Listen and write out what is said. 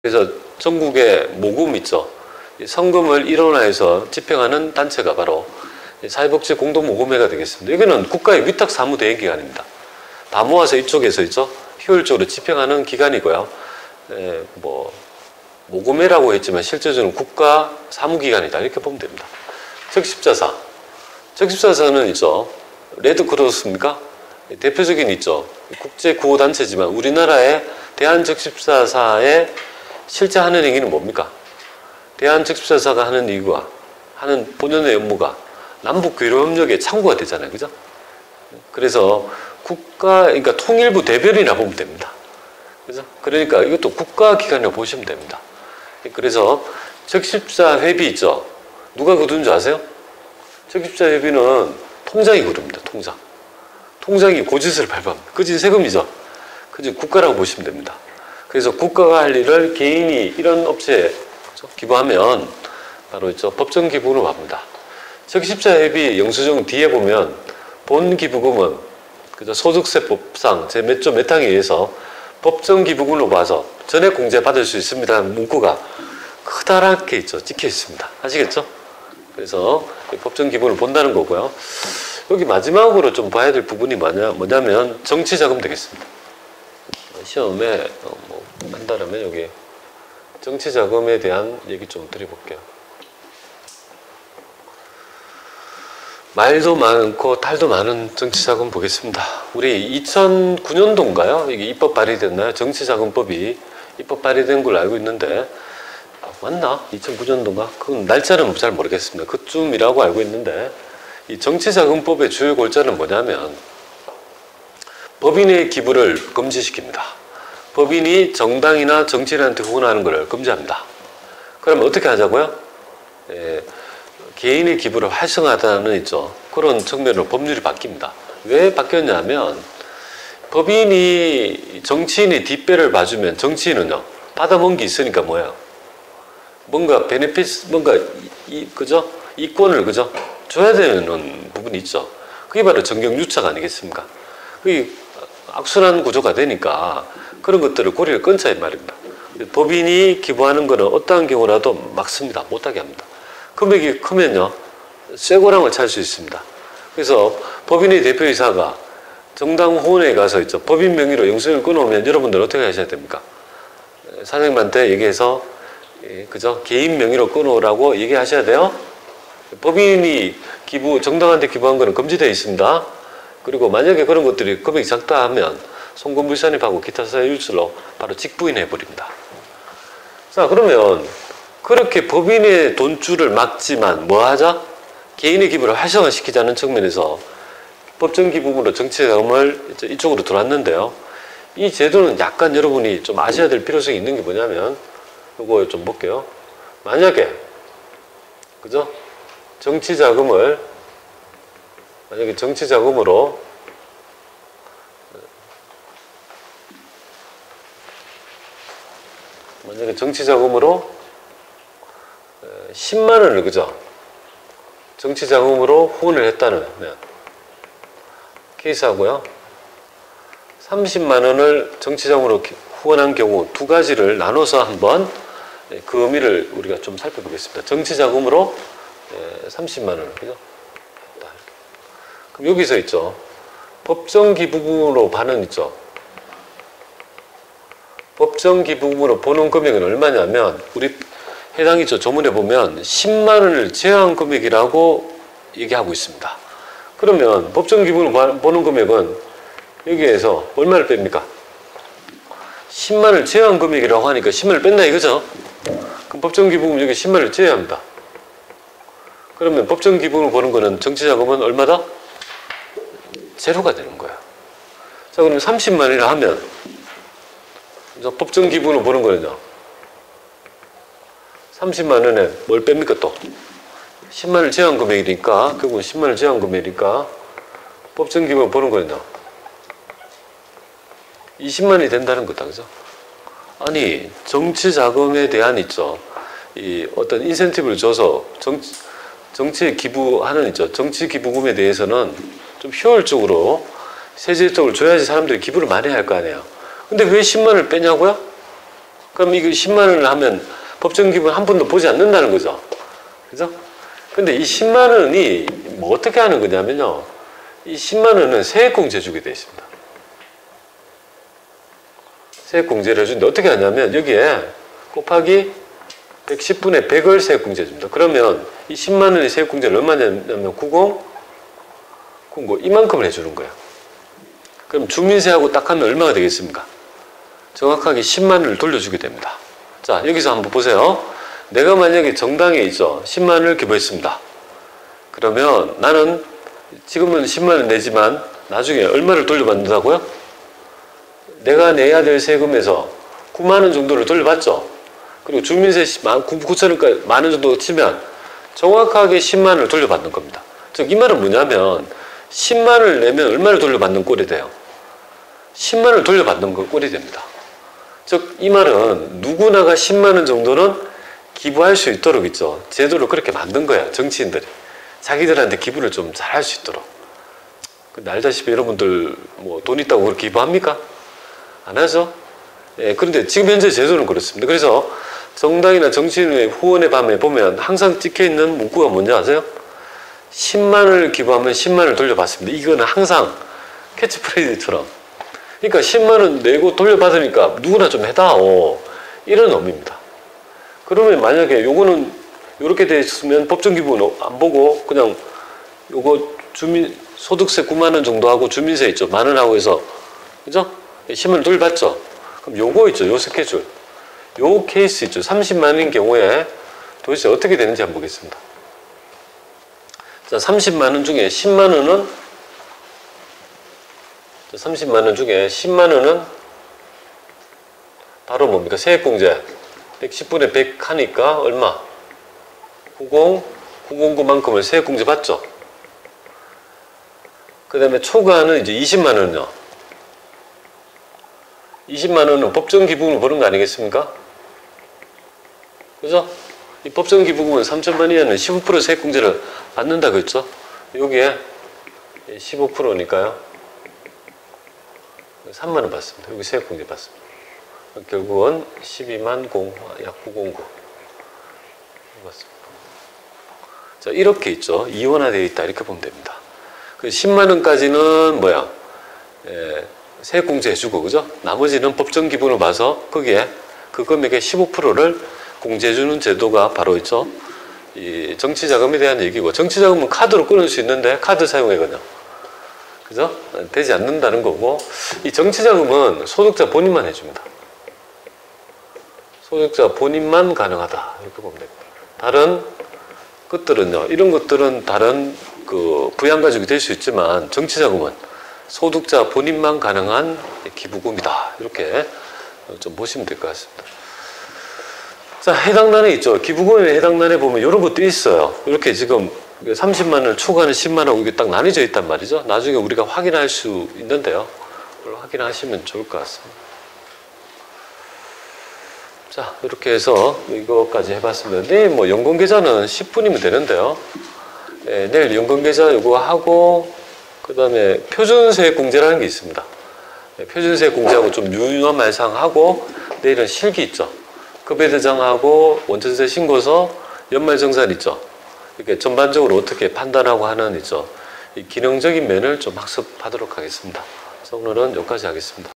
그래서 전국에 모금 있죠. 이 성금을 일원화해서 집행하는 단체가 바로 이 사회복지 공동모금회가 되겠습니다. 이거는 국가의 위탁 사무 대행 기관입니다. 다 모아서 이쪽에서 있죠. 효율적으로 집행하는 기관이고요. 에, 뭐 모금회라고 했지만 실제적으로 국가 사무기관이다 이렇게 보면 됩니다. 적십자사, 적십자사는 있죠. 레드크로스입니까? 대표적인 있죠. 국제 구호 단체지만 우리나라의 대한적십자사의 실제 하는 행위는 뭡니까? 대한적십자사가 하는 이유가 하는 본연의 업무가 남북 교류 협력의 창구가 되잖아요, 그죠? 그래서 국가 그러니까 통일부 대변이나 보면 됩니다. 그죠? 그러니까 이것도 국가 기관이라고 보시면 됩니다. 그래서 적십자 회비 있죠. 누가 거두는 줄 아세요? 적십자 회비는 통장이 거둡니다. 통장. 통장이 고지서를 발부합니다. 그지 세금이죠. 그지 국가라고 보시면 됩니다. 그래서 국가가 할 일을 개인이 이런 업체에 기부하면 바로 있죠. 법정 기부로 합니다. 적십자 회비 영수증 뒤에 보면 본 기부금은 그죠 소득세법상 제 몇 조 몇 항에 의해서 법정 기부금으로 봐서 전액 공제 받을 수 있습니다. 문구가 크다랗게 있죠. 찍혀 있습니다. 아시겠죠? 그래서 법정 기부를 본다는 거고요. 여기 마지막으로 좀 봐야 될 부분이 뭐냐, 뭐냐면 정치 자금 되겠습니다. 시험에 어, 뭐 한다면 여기 정치 자금에 대한 얘기 좀 드려볼게요. 말도 많고 탈도 많은 정치 자금 보겠습니다. 우리 2009년도인가요? 이게 입법 발의됐나요? 정치 자금법이 입법 발의된 걸로 알고 있는데 아, 맞나? 2009년도인가? 그건 날짜는 잘 모르겠습니다. 그쯤이라고 알고 있는데 이 정치자금법의 주요 골자는 뭐냐면 법인의 기부를 금지시킵니다. 법인이 정당이나 정치인한테 후원하는 것을 금지합니다. 그러면 어떻게 하자고요? 예, 개인의 기부를 활성화하다는 있죠. 그런 측면으로 법률이 바뀝니다. 왜 바뀌었냐면 법인이 정치인의 뒷배를 봐주면 정치인은요 받아본 게 있으니까 뭐예요? 뭔가 베네피스 뭔가 이, 그죠? 이권을 그죠? 줘야 되는 부분이 있죠. 그게 바로 정경유착 아니겠습니까? 그게 악순환 구조가 되니까 그런 것들을 고리를 끊자 이 말입니다. 법인이 기부하는 것은 어떠한 경우라도 막습니다. 못하게 합니다. 금액이 크면요, 쇠고랑을 찰 수 있습니다. 그래서 법인의 대표이사가 정당 후원에 가서 있죠. 법인 명의로 영수증을 끊어오면 여러분들 어떻게 하셔야 됩니까? 사장님한테 얘기해서, 예, 그죠? 개인 명의로 끊어오라고 얘기하셔야 돼요. 법인이 기부, 정당한테 기부한 거는 금지되어 있습니다. 그리고 만약에 그런 것들이 금액이 작다 하면 송금불산입하고 기타 사유일로 바로 직부인해 버립니다. 자, 그러면 그렇게 법인의 돈줄을 막지만 뭐 하자? 개인의 기부를 활성화시키자는 측면에서 법정 기부금으로 정치자금을 이쪽으로 들어왔는데요. 이 제도는 약간 여러분이 좀 아셔야 될 필요성이 있는 게 뭐냐면 이거 좀 볼게요. 만약에 그죠? 정치자금을 만약에 정치 자금으로 만약에 정치 자금으로 10만 원을 그죠? 정치 자금으로 후원을 했다는 케이스하고요. 30만 원을 정치 자금으로 후원한 경우 두 가지를 나눠서 한번 그 의미를 우리가 좀 살펴보겠습니다. 정치 자금으로 30만 원을 그죠? 그럼 여기서 있죠. 법정 기부금으로 반은 있죠. 법정 기부금으로 보는 금액은 얼마냐면 우리 해당 있죠. 조문에 보면 10만 원을 제한 금액이라고 얘기하고 있습니다. 그러면 법정 기부금을 보는 금액은 여기에서 얼마를 뺍니까? 10만 원을 제한 금액이라고 하니까 10만 원을 뺀다 이거죠. 그럼 법정 기부금 여기 10만 원을 제외합니다. 그러면 법정 기부금을 보는 거는 정치자금은 얼마다? 제로가 되는 거야. 자, 그러면 30만 원이라 하면 법정 기부금을 보는 거는요. 30만 원에 뭘 뺍니까 또? 10만 원 제한 금액이니까 결국은 10만 원 제한 금액이니까 법정 기부금을 보는 거는요. 20만 원이 된다는 거다. 그죠? 아니, 정치 자금에 대한 있죠. 이 어떤 인센티브를 줘서 정치, 정치에 기부하는 있죠. 정치 기부금에 대해서는 좀 효율적으로 세제적으로 줘야지 사람들이 기부를 많이 할 거 아니에요. 근데 왜 10만 원을 빼냐고요? 그럼 이거 10만 원을 하면 법정 기분 한 푼도 보지 않는다는 거죠. 그죠? 근데 이 10만 원이 뭐 어떻게 하는 거냐면요. 이 10만 원은 세액공제 주게 돼 있습니다. 세액공제를 해주는데 어떻게 하냐면 여기에 곱하기 110분의 100을 세액공제 줍니다. 그러면 이 10만 원의 세액공제를 얼마냐면 90, 90 이만큼을 해주는 거예요. 그럼 주민세하고 딱 하면 얼마가 되겠습니까? 정확하게 10만 원을 돌려주게 됩니다. 자 여기서 한번 보세요. 내가 만약에 정당에 있죠. 10만 원을 기부했습니다. 그러면 나는 지금은 10만 원 내지만 나중에 얼마를 돌려받는다고요? 내가 내야 될 세금에서 9만 원 정도를 돌려받죠. 그리고 주민세 9천 원까지 만원 정도 치면 정확하게 10만 원을 돌려받는 겁니다. 즉 이 말은 뭐냐면 10만 원을 내면 얼마를 돌려받는 꼴이 돼요? 10만 원을 돌려받는 거 꼴이 됩니다. 즉 이 말은 누구나가 10만 원 정도는 기부할 수 있도록 있죠. 제도를 그렇게 만든 거야 정치인들이 자기들한테 기부를 좀 잘 할 수 있도록. 근데 알다시피 여러분들 뭐 돈 있다고 그렇게 기부합니까? 안 하죠. 예, 그런데 지금 현재 제도는 그렇습니다. 그래서 정당이나 정치인의 후원의 밤에 보면 항상 찍혀 있는 문구가 뭔지 아세요? 10만 원을 기부하면 10만 원을 돌려받습니다. 이거는 항상 캐치프레이즈처럼. 그러니까 10만 원 내고 돌려받으니까 누구나 좀 해다오. 이런 의미입니다. 그러면 만약에 요거는 이렇게 돼 있으면 법정 기부는 안 보고 그냥 요거 주민 소득세 9만 원 정도 하고 주민세 있죠. 만 원하고 해서 그죠? 10만 원 돌려받죠. 그럼 요거 있죠. 요 스케줄. 요 케이스 있죠. 30만 원인 경우에 도대체 어떻게 되는지 한번 보겠습니다. 자, 30만 원 중에 10만 원은 30만 원 중에 10만 원은 바로 뭡니까? 세액공제. 110분의 100 하니까 얼마? 90, 909만큼을 세액공제 받죠. 그 다음에 초과는 이제 20만 원요. 20만 원은 법정 기부금을 버는 거 아니겠습니까? 그죠? 이 법정 기부금은 3천만 이하는 15% 세액공제를 받는다 그랬죠? 여기에 15%니까요. 3만 원 받습니다. 여기 세액공제 받습니다. 결국은 12만 0, 약 909. 맞습니다. 자, 이렇게 있죠. 이원화되어 있다. 이렇게 보면 됩니다. 그 10만 원까지는 뭐야? 예, 세액공제 해주고, 그죠? 나머지는 법정 기분을 봐서 거기에 그 금액의 15%를 공제해주는 제도가 바로 있죠. 이 정치자금에 대한 얘기고, 정치자금은 카드로 끊을 수 있는데 카드 사용해거든요. 그죠? 되지 않는다는 거고, 이 정치자금은 소득자 본인만 해줍니다. 소득자 본인만 가능하다. 이렇게 보면 됩니다. 다른 것들은요, 이런 것들은 다른 그 부양가족이 될 수 있지만 정치자금은 소득자 본인만 가능한 기부금이다. 이렇게 좀 보시면 될 것 같습니다. 자, 해당란에 있죠. 기부금에 해당란에 보면 이런 것도 있어요. 이렇게 지금 30만 원을 초과하는 10만 원 이게 딱 나뉘어져 있단 말이죠. 나중에 우리가 확인할 수 있는데요. 그걸 확인하시면 좋을 것 같습니다. 자, 이렇게 해서 이거까지 해봤습니다. 내일 뭐 연금계좌는 10분이면 되는데요. 예, 내일 연금계좌 이거 하고, 그 다음에 표준세액 공제라는 게 있습니다. 예, 표준세액 공제하고 좀 유효한 말상하고, 내일은 실기 있죠. 급여대장하고 원천세 신고서, 연말정산 있죠. 이렇게 전반적으로 어떻게 판단하고 하는 있죠. 이 기능적인 면을 좀 학습하도록 하겠습니다. 그래서 오늘은 여기까지 하겠습니다.